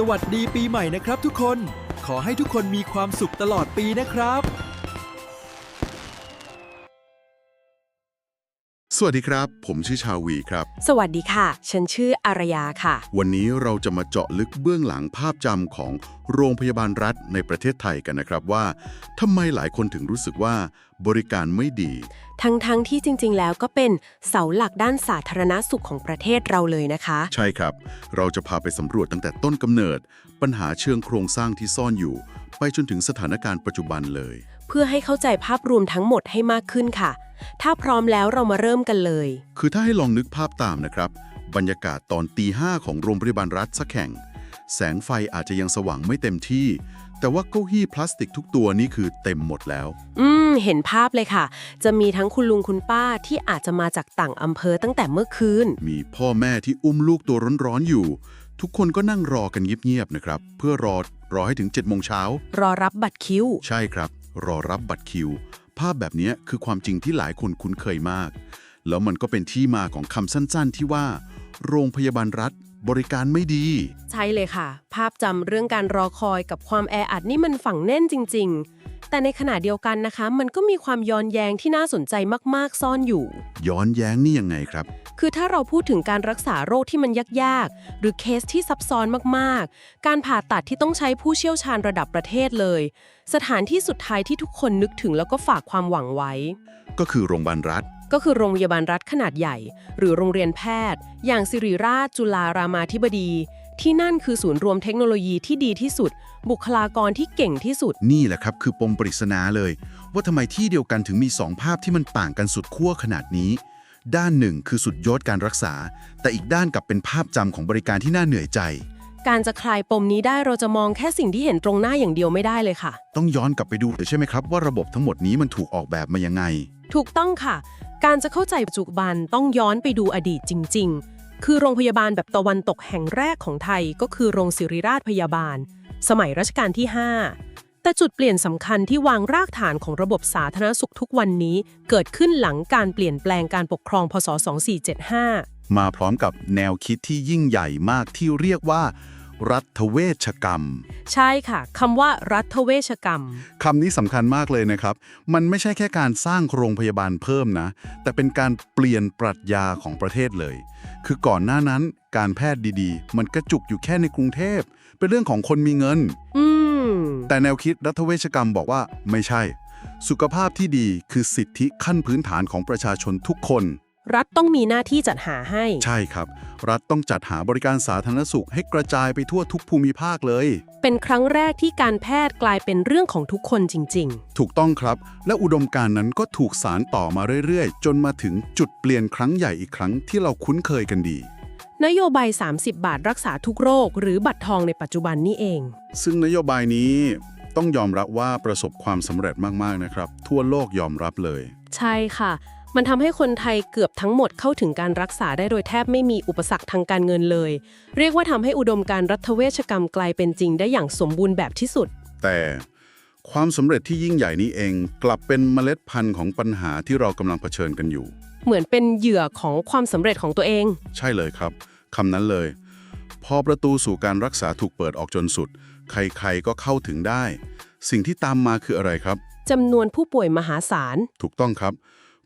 สวัสดีปีใหม่นะครับทุกคน ขอให้ทุกคนมีความสุขตลอดปีนะครับ สวัสดีครับ ผมชื่อชาวีครับ สวัสดีค่ะ ฉันชื่ออารยาค่ะ วันนี้เราจะมาเจาะลึกเบื้องหลังภาพจำของโรงพยาบาลรัฐในประเทศไทยกันนะครับว่าทำไมหลายคนถึงรู้สึกว่าบริการไม่ดี ทั้งๆทที่จริง ๆ แล้วก็เป็นเสาหลักด้านสาธารณสุขของประเทศเราเลยนะคะ ใช่ครับ เราจะพาไปสำรวจตั้งแต่ต้นกำเนิด ปัญหาเชิงโครงสร้างที่ซ่อนอยู่ ไปจนถึงสถานการณ์ปัจจุบันเลย เพื่อให้เข้าใจภาพรวมทั้งหมดให้มากขึ้นค่ะ ถ้าพร้อมแล้วเรามาเริ่มกันเลย คือถ้าให้ลองนึกภาพตามนะครับ บรรยากาศตอนตีห้าของโรงพยาบาลรัฐสักแห่ง แสงไฟอาจจะยังสว่างไม่เต็มที่ แต่ว่าเก้าอี้พลาสติกทุกตัวนี่คือเต็มหมดแล้ว อืม เห็นภาพเลยค่ะ จะมีทั้งคุณลุงคุณป้าที่อาจจะมาจากต่างอำเภอตั้งแต่เมื่อคืน มีพ่อแม่ที่อุ้มลูกตัวร้อนๆอยู่ ทุกคนก็นั่งรอกันเงียบๆนะครับ เพื่อรอรอให้ถึง7จ็ดโมงเช้ารอรับบัตรคิว ใช่ครับ รอรับบัตรคิว ภาพแบบนี้คือความจริงที่หลายคนคุ้นเคยมาก แล้วมันก็เป็นที่มาของคำสั้นๆ ที่ว่า โรงพยาบาลรัฐบริการไม่ดี ใช่เลยค่ะ ภาพจำเรื่องการรอคอยกับความแออัดนี่มันฝังแน่นจริงๆ แต่ในขณะเดียวกันนะคะ มันก็มีความย้อนแย้งที่น่าสนใจมากๆ ซ่อนอยู่ ย้อนแย้งนี่ยังไงครับ คือถ้าเราพูดถึงการรักษาโรคที่มันยากๆ หรือเคสที่ซับซ้อนมากๆ การผ่าตัดที่ต้องใช้ผู้เชี่ยวชาญระดับประเทศเลย สถานที่สุดท้ายที่ทุกคนนึกถึงแล้วก็ฝากความหวังไว้ ก็คือโรงพยาบาลรัฐ ก็คือโรงพยาบาลรัฐขนาดใหญ่ หรือโรงเรียนแพทย์ อย่างสิริราชจุฬารามาธิบดี ที่นั่นคือศูนย์รวมเทคโนโลยีที่ดีที่สุด บุคลากรที่เก่งที่สุด นี่แหละครับคือปมปริศนาเลย ว่าทำไมที่เดียวกันถึงมีสองภาพที่มันต่างกันสุดขั้วขนาดนี้ ด้านหนึ่งคือสุดยอดการรักษา แต่อีกด้านกลับเป็นภาพจำของบริการที่น่าเหนื่อยใจ การจะคลายปมนี้ได้เราจะมองแค่สิ่งที่เห็นตรงหน้าอย่างเดียวไม่ได้เลยค่ะ ต้องย้อนกลับไปดูเลยใช่ไหมครับว่าระบบทั้งหมดนี้มันถูกออกแบบมายังไง ถูกต้องค่ะ การจะเข้าใจปัจจุบันต้องย้อนไปดูอดีตจริง ๆ คือโรงพยาบาลแบบตะวันตกแห่งแรกของไทยก็คือโรงศิริราชพยาบาล สมัยรัชกาลที่ 5 แต่จุดเปลี่ยนสำคัญที่วางรากฐานของระบบสาธารณสุขทุกวันนี้ เกิดขึ้นหลังการเปลี่ยนแปลงการปกครองพศ 2475 มาพร้อมกับแนวคิดที่ยิ่งใหญ่มากที่เรียกว่า รัฐเวชกรรม ใช่ค่ะคำว่ารัฐเวชกรรม คำนี้สำคัญมากเลยนะครับ มันไม่ใช่แค่การสร้างโรงพยาบาลเพิ่มนะ แต่เป็นการเปลี่ยนปรัชญาของประเทศเลย คือก่อนหน้านั้นการแพทย์ดีๆ มันกระจุกอยู่แค่ในกรุงเทพ เป็นเรื่องของคนมีเงิน อืม แต่แนวคิดรัฐเวชกรรมบอกว่าไม่ใช่ สุขภาพที่ดีคือสิทธิขั้นพื้นฐานของประชาชนทุกคน รัฐต้องมีหน้าที่จัดหาให้ ใช่ครับ รัฐต้องจัดหาบริการสาธารณสุขให้กระจายไปทั่วทุกภูมิภาคเลย เป็นครั้งแรกที่การแพทย์กลายเป็นเรื่องของทุกคนจริงๆถูกต้องครับ และอุดมการณ์นั้นก็ถูกสารต่อมาเรื่อยๆ จนมาถึงจุดเปลี่ยนครั้งใหญ่อีกครั้งที่เราคุ้นเคยกันดีนโยบาย 30 บาทรักษาทุกโรค หรือบัตรทองในปัจจุบันนี่เอง ซึ่งนโยบายนี้ต้องยอมรับว่าประสบความสำเร็จมากๆนะครับ ทั่วโลกยอมรับเลย ใช่ค่ะ มันทำให้คนไทยเกือบทั้งหมดเข้าถึงการรักษาได้โดยแทบไม่มีอุปสรรคทางการเงินเลย เรียกว่าทำให้อุดมการณ์รัฐเวชกรรมกลายเป็นจริงได้อย่างสมบูรณ์แบบที่สุด แต่ความสำเร็จที่ยิ่งใหญ่นี้เอง กลับเป็นเมล็ดพันธุ์ของปัญหาที่เรากำลังเผชิญกันอยู่ เหมือนเป็นเหยื่อของความสำเร็จของตัวเอง ใช่เลยครับคำนั้นเลย พอประตูสู่การรักษาถูกเปิดออกจนสุด ใครๆก็เข้าถึงได้ สิ่งที่ตามมาคืออะไรครับจำนวนผู้ป่วยมหาศาล ถูกต้องครับ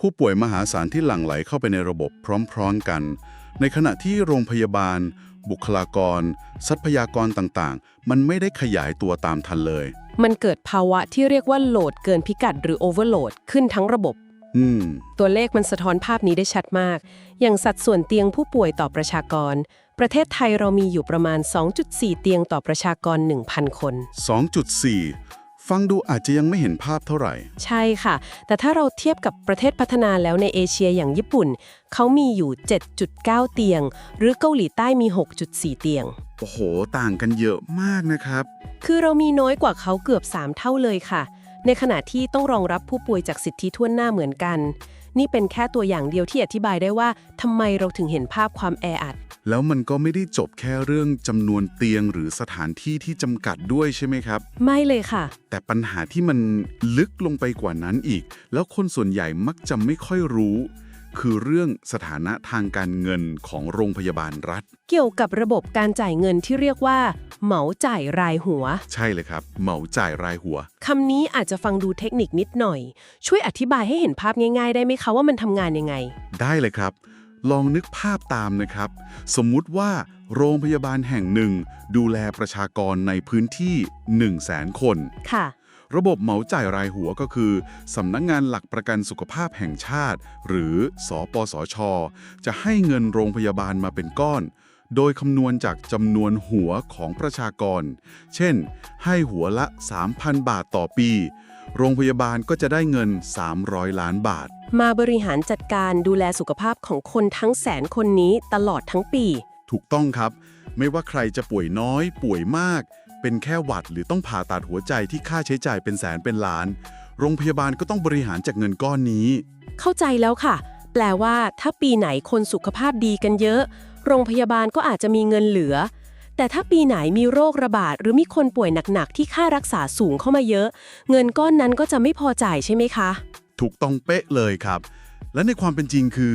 ผู้ป่วยมหาศาลที่หลั่งไหลเข้าไปในระบบพร้อมๆกัน ในขณะที่โรงพยาบาล บุคลากร ทรัพยากรต่างๆ มันไม่ได้ขยายตัวตามทันเลย มันเกิดภาวะที่เรียกว่าโหลดเกินพิกัดหรือโอเวอร์โหลดขึ้นทั้งระบบอืมตัวเลขมันสะท้อนภาพนี้ได้ชัดมาก อย่างสัดส่วนเตียงผู้ป่วยต่อประชากร ประเทศไทยเรามีอยู่ประมาณ 2.4 เตียงต่อประชากร 1,000 คน 2.4 ฟังดูอาจจะยังไม่เห็นภาพเท่าไหร่ ใช่ค่ะ แต่ถ้าเราเทียบกับประเทศพัฒนาแล้วในเอเชียอย่างญี่ปุ่น เขามีอยู่ 7.9 เตียง หรือเกาหลีใต้มี 6.4 เตียง โอ้โห ต่างกันเยอะมากนะครับ คือเรามีน้อยกว่าเขาเกือบ 3 เท่าเลยค่ะ ในขณะที่ต้องรองรับผู้ป่วยจากสิทธิทั่วหน้าเหมือนกัน นี่เป็นแค่ตัวอย่างเดียวที่อธิบายได้ว่าทำไมเราถึงเห็นภาพความแออัด แล้วมันก็ไม่ได้จบแค่เรื่องจำนวนเตียงหรือสถานที่ที่จำกัดด้วยใช่ไหมครับ ไม่เลยค่ะ แต่ปัญหาที่มันลึกลงไปกว่านั้นอีก แล้วคนส่วนใหญ่มักจะไม่ค่อยรู้ คือเรื่องสถานะทางการเงินของโรงพยาบาลรัฐ เกี่ยวกับระบบการจ่ายเงินที่เรียกว่า เหมาจ่ายรายหัว ใช่เลยครับ เหมาจ่ายรายหัว คำนี้อาจจะฟังดูเทคนิคนิดหน่อย ช่วยอธิบายให้เห็นภาพง่ายๆ ได้ไหมคะว่ามันทำงานยังไง ได้เลยครับ ลองนึกภาพตามนะครับ สมมุติว่าโรงพยาบาลแห่งหนึ่ง ดูแลประชากรในพื้นที่ 1 0 0 0 0แสนคน ค่ะ ระบบเหมาจ่ายรายหัวก็คือ สำนักงงานหลักประกันสุขภาพแห่งชาติ หรือสปสชจะให้เงินโรงพยาบาลมาเป็นก้อน โดยคำนวณจากจำนวนหัวของประชากร เช่น ให้หัวละ 3,000 บาทต่อปี โรงพยาบาลก็จะได้เงิน 300 ล้านบาท มาบริหารจัดการดูแลสุขภาพของคนทั้งแสนคนนี้ตลอดทั้งปี ถูกต้องครับ ไม่ว่าใครจะป่วยน้อย ป่วยมาก เป็นแค่หวัด หรือต้องผ่าตัดหัวใจที่ค่าใช้จ่ายเป็นแสนเป็นล้าน โรงพยาบาลก็ต้องบริหารจากเงินก้อนนี้ เข้าใจแล้วค่ะ แปลว่าถ้าปีไหนคนสุขภาพดีกันเยอะ โรงพยาบาลก็อาจจะมีเงินเหลือ แต่ถ้าปีไหนมีโรคระบาด หรือมีคนป่วยหนักๆที่ค่ารักษาสูงเข้ามาเยอะ เงินก้อนนั้นก็จะไม่พอจ่ายใช่ไหมคะ ถูกต้องเป๊ะเลยครับ และในความเป็นจริงคือ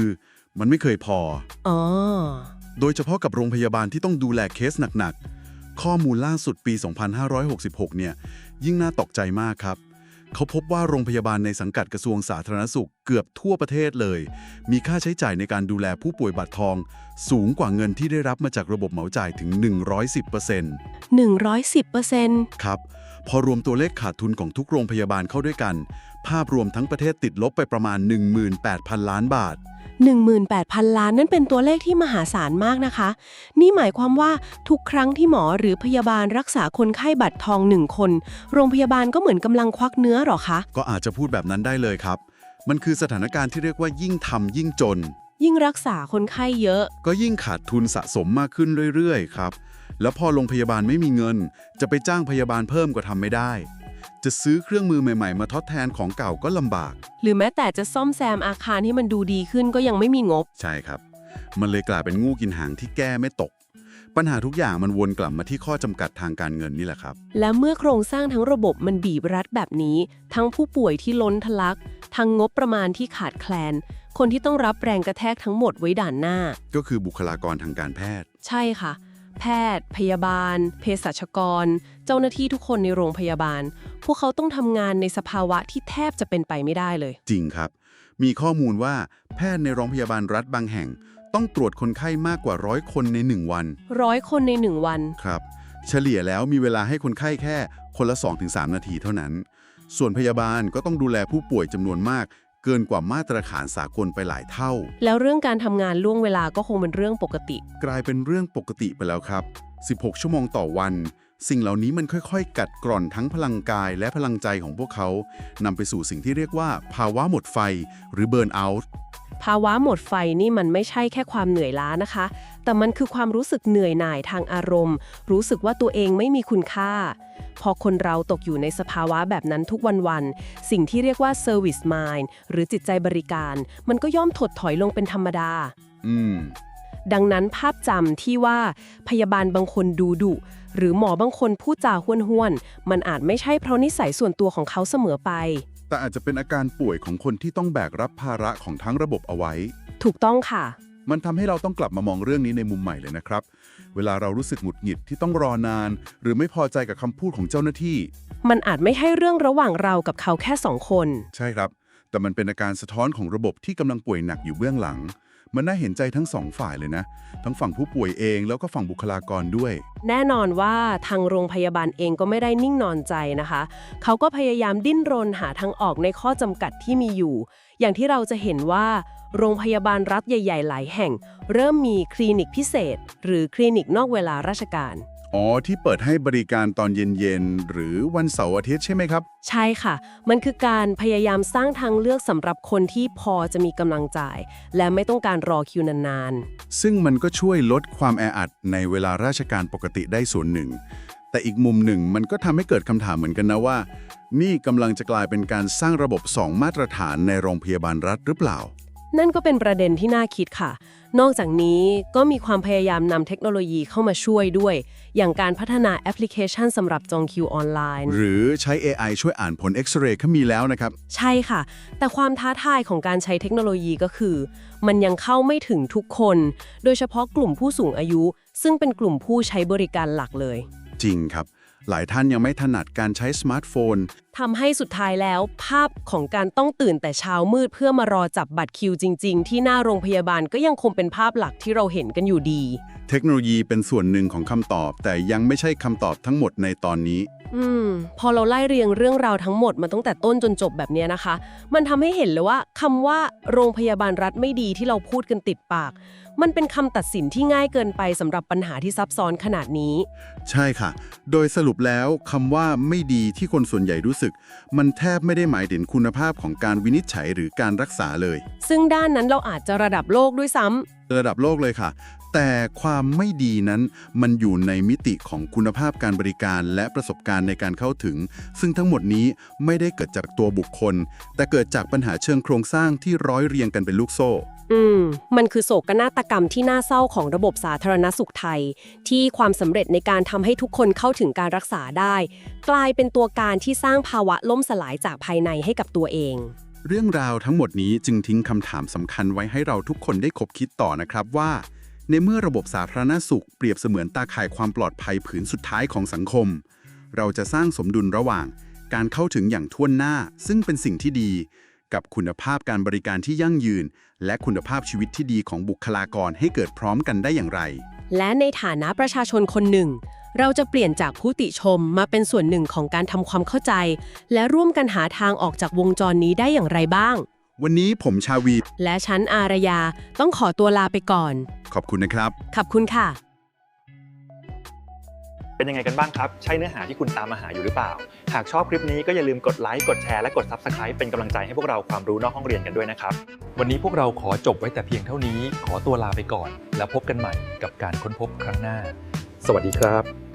มันไม่เคยพอ อ๋อ โดยเฉพาะกับโรงพยาบาลที่ต้องดูแลเคสหนักๆ ข้อมูลล่าสุดปี 2566 เนี่ย ยิ่งน่าตกใจมากครับ เขาพบว่าโรงพยาบาลในสังกัดกระทรวงสาธารณสุขเกือบทั่วประเทศเลย มีค่าใช้จ่ายในการดูแลผู้ป่วยบัตรทอง สูงกว่าเงินที่ได้รับมาจากระบบเหมาจ่ายถึง 110% 110%ครับ พอรวมตัวเลขขาดทุนของทุกโรงพยาบาลเข้าด้วยกัน ภาพรวมทั้งประเทศติดลบไปประมาณ 18,000 ล้านบาท 18,000 ล้านนั่นเป็นตัวเลขที่มหาศาลมากนะคะ นี่หมายความว่าทุกครั้งที่หมอหรือพยาบาลรักษาคนไข้บัตรทองหนึ่งคน โรงพยาบาลก็เหมือนกำลังควักเนื้อหรอคะ ก็อาจจะพูดแบบนั้นได้เลยครับ มันคือสถานการณ์ที่เรียกว่ายิ่งทำยิ่งจน ยิ่งรักษาคนไข้เยอะ ก็ยิ่งขาดทุนสะสมมากขึ้นเรื่อยๆ ครับ แล้วพอโรงพยาบาลไม่มีเงิน จะไปจ้างพยาบาลเพิ่มก็ทำไม่ได้ จะซื้อเครื่องมือใหม่ ๆ มาทดแทนของเก่าก็ลำบาก หรือแม้แต่จะซ่อมแซมอาคารให้มันดูดีขึ้นก็ยังไม่มีงบ ใช่ครับ มันเลยกลายเป็นงูกินหางที่แก้ไม่ตก ปัญหาทุกอย่างมันวนกลับมาที่ข้อจำกัดทางการเงินนี่แหละครับ และเมื่อโครงสร้างทั้งระบบมันบีบรัดแบบนี้ ทั้งผู้ป่วยที่ล้นทะลัก ทั้งงบประมาณที่ขาดแคลน คนที่ต้องรับแรงกระแทกทั้งหมดไว้ด่านหน้า ก็คือบุคลากรทางการแพทย์ ใช่ค่ะ แพทย์ พยาบาล เภสัชกร เจ้าหน้าที่ทุกคนในโรงพยาบาล พวกเขาต้องทำงานในสภาวะที่แทบจะเป็นไปไม่ได้เลย จริงครับ มีข้อมูลว่าแพทย์ในโรงพยาบาลรัฐบางแห่ง ต้องตรวจคนไข้มากกว่าร้อยคนในหนึ่งวันร้อยคนในหนึ่งวัน ครับ เฉลี่ยแล้วมีเวลาให้คนไข้แค่คนละ 2-3 นาทีเท่านั้น ส่วนพยาบาลก็ต้องดูแลผู้ป่วยจำนวนมาก เกินกว่ามาตรฐานสากลไปหลายเท่า แล้วเรื่องการทำงานล่วงเวลาก็คงเป็นเรื่องปกติ กลายเป็นเรื่องปกติไปแล้วครับ 16 ชั่วโมงต่อวัน สิ่งเหล่านี้มันค่อยๆ กัดกร่อนทั้งพลังกายและพลังใจของพวกเขานำไปสู่สิ่งที่เรียกว่า ภาวะหมดไฟ หรือเบิร์นเอาท์ภาวะหมดไฟนี่มันไม่ใช่แค่ความเหนื่อยล้านะคะ แต่มันคือความรู้สึกเหนื่อยหน่ายทางอารมณ์ รู้สึกว่าตัวเองไม่มีคุณค่า พอคนเราตกอยู่ในสภาวะแบบนั้นทุกวันๆ สิ่งที่เรียกว่า service mind หรือจิตใจบริการ มันก็ย่อมถดถอยลงเป็นธรรมดา อืม ดังนั้นภาพจำที่ว่าพยาบาลบางคนดูดุ หรือหมอบางคนพูดจาห้วนๆ มันอาจไม่ใช่เพราะนิสัยส่วนตัวของเขาเสมอไป แต่อาจจะเป็นอาการป่วยของคนที่ต้องแบกรับภาระของทั้งระบบเอาไว้ ถูกต้องค่ะ มันทำให้เราต้องกลับมามองเรื่องนี้ในมุมใหม่เลยนะครับ เวลาเรารู้สึกหงุดหงิดที่ต้องรอนาน หรือไม่พอใจกับคำพูดของเจ้าหน้าที่ มันอาจไม่ให้เรื่องระหว่างเรากับเขาแค่สองคน ใช่ครับ แต่มันเป็นอาการสะท้อนของระบบที่กำลังป่วยหนักอยู่เบื้องหลัง มันน่าเห็นใจทั้งสองฝ่ายเลยนะ ทั้งฝั่งผู้ป่วยเองแล้วก็ฝั่งบุคลากรด้วย แน่นอนว่าทางโรงพยาบาลเองก็ไม่ได้นิ่งนอนใจนะคะ เขาก็พยายามดิ้นรนหาทางออกในข้อจำกัดที่มีอยู่ อย่างที่เราจะเห็นว่า โรงพยาบาลรัฐใหญ่ ๆ หลายแห่ง เริ่มมีคลินิกพิเศษ หรือคลินิกนอกเวลาราชการ อ๋อ ที่เปิดให้บริการตอนเย็น ๆ หรือวันเสาร์อาทิตย์ใช่ไหมครับ ใช่ค่ะ มันคือการพยายามสร้างทางเลือกสำหรับคนที่พอจะมีกำลังจ่าย และไม่ต้องการรอคิวนานๆซึ่งมันก็ช่วยลดความแออัดในเวลาราชการปกติได้ส่วนหนึ่ง แต่อีกมุมหนึ่งมันก็ทำให้เกิดคำถามเหมือนกันนะว่า นี่กำลังจะกลายเป็นการสร้างระบบ2มาตรฐานในโรงพยาบาลรัฐหรือเปล่า นั่นก็เป็นประเด็นที่น่าคิดค่ะ นอกจากนี้ก็มีความพยายามนำเทคโนโลยีเข้ามาช่วยด้วย อย่างการพัฒนาแอปพลิเคชันสำหรับจองคิวออนไลน์ หรือใช้ AI ช่วยอ่านผลเอ็กซเรย์ก็มีแล้วนะครับ ใช่ค่ะ แต่ความท้าทายของการใช้เทคโนโลยีก็คือ มันยังเข้าไม่ถึงทุกคน โดยเฉพาะกลุ่มผู้สูงอายุ ซึ่งเป็นกลุ่มผู้ใช้บริการหลักเลย จริงครับ หลายท่านยังไม่ถนัดการใช้สมาร์ทโฟน ทำให้สุดท้ายแล้ว ภาพของการต้องตื่นแต่เช้ามืดเพื่อมารอจับบัตรคิวจริง ๆ ที่หน้าโรงพยาบาลก็ยังคงเป็นภาพหลักที่เราเห็นกันอยู่ดี เทคโนโลยีเป็นส่วนหนึ่งของคำตอบ แต่ยังไม่ใช่คำตอบทั้งหมดในตอนนี้ อืม พอเราไล่เรียงเรื่องราวทั้งหมดมาตั้งแต่ต้นจนจบแบบเนี้ยนะคะ มันทำให้เห็นเลยว่าคำว่าโรงพยาบาลรัฐไม่ดีที่เราพูดกันติดปาก มันเป็นคำตัดสินที่ง่ายเกินไปสำหรับปัญหาที่ซับซ้อนขนาดนี้ ใช่ค่ะ โดยสรุปแล้วคำว่าไม่ดีที่คนส่วนใหญ่รู้สึก มันแทบไม่ได้หมายถึงคุณภาพของการวินิจฉัยหรือการรักษาเลย ซึ่งด้านนั้นเราอาจจะระดับโลกด้วยซ้ำระดับโลกเลยค่ะ แต่ความไม่ดีนั้นมันอยู่ในมิติของคุณภาพการบริการและประสบการณ์ในการเข้าถึง ซึ่งทั้งหมดนี้ไม่ได้เกิดจากตัวบุคคล แต่เกิดจากปัญหาเชิงโครงสร้างที่ร้อยเรียงกันเป็นลูกโซ่ อืม มันคือโศกนาฏกรรมที่น่าเศร้าของระบบสาธารณสุขไทย ที่ความสำเร็จในการทำให้ทุกคนเข้าถึงการรักษาได้ กลายเป็นตัวการที่สร้างภาวะล่มสลายจากภายในให้กับตัวเอง เรื่องราวทั้งหมดนี้จึงทิ้งคำถามสำคัญไว้ให้เราทุกคนได้คบคิดต่อนะครับว่า ในเมื่อระบบสาธารณสุขเปรียบเสมือนตาข่ายความปลอดภัยผืนสุดท้ายของสังคม เราจะสร้างสมดุลระหว่าง การเข้าถึงอย่างท่วนหน้า ซึ่งเป็นสิ่งที่ดี กับคุณภาพการบริการที่ยั่งยืน และคุณภาพชีวิตที่ดีของบุคลากรให้เกิดพร้อมกันได้อย่างไร และในฐานะประชาชนคนหนึ่ง เราจะเปลี่ยนจากผู้ติชมมาเป็นส่วนหนึ่งของการทำความเข้าใจ และร่วมกันหาทางออกจากวงจรนี้ได้อย่างไรบ้าง วันนี้ผมชาวี และฉันอารยาต้องขอตัวลาไปก่อน ขอบคุณนะครับ ขอบคุณค่ะ เป็นยังไงกันบ้างครับ ใช่เนื้อหาที่คุณตามมาหาอยู่หรือเปล่า หากชอบคลิปนี้ก็อย่าลืมกดไลค์กดแชร์และกด Subscribe เป็นกำลังใจให้พวกเราความรู้นอกห้องเรียนกันด้วยนะครับ วันนี้พวกเราขอจบไว้แต่เพียงเท่านี้ ขอตัวลาไปก่อน แล้วพบกันใหม่กับการค้นพบครั้งหน้า สวัสดีครับ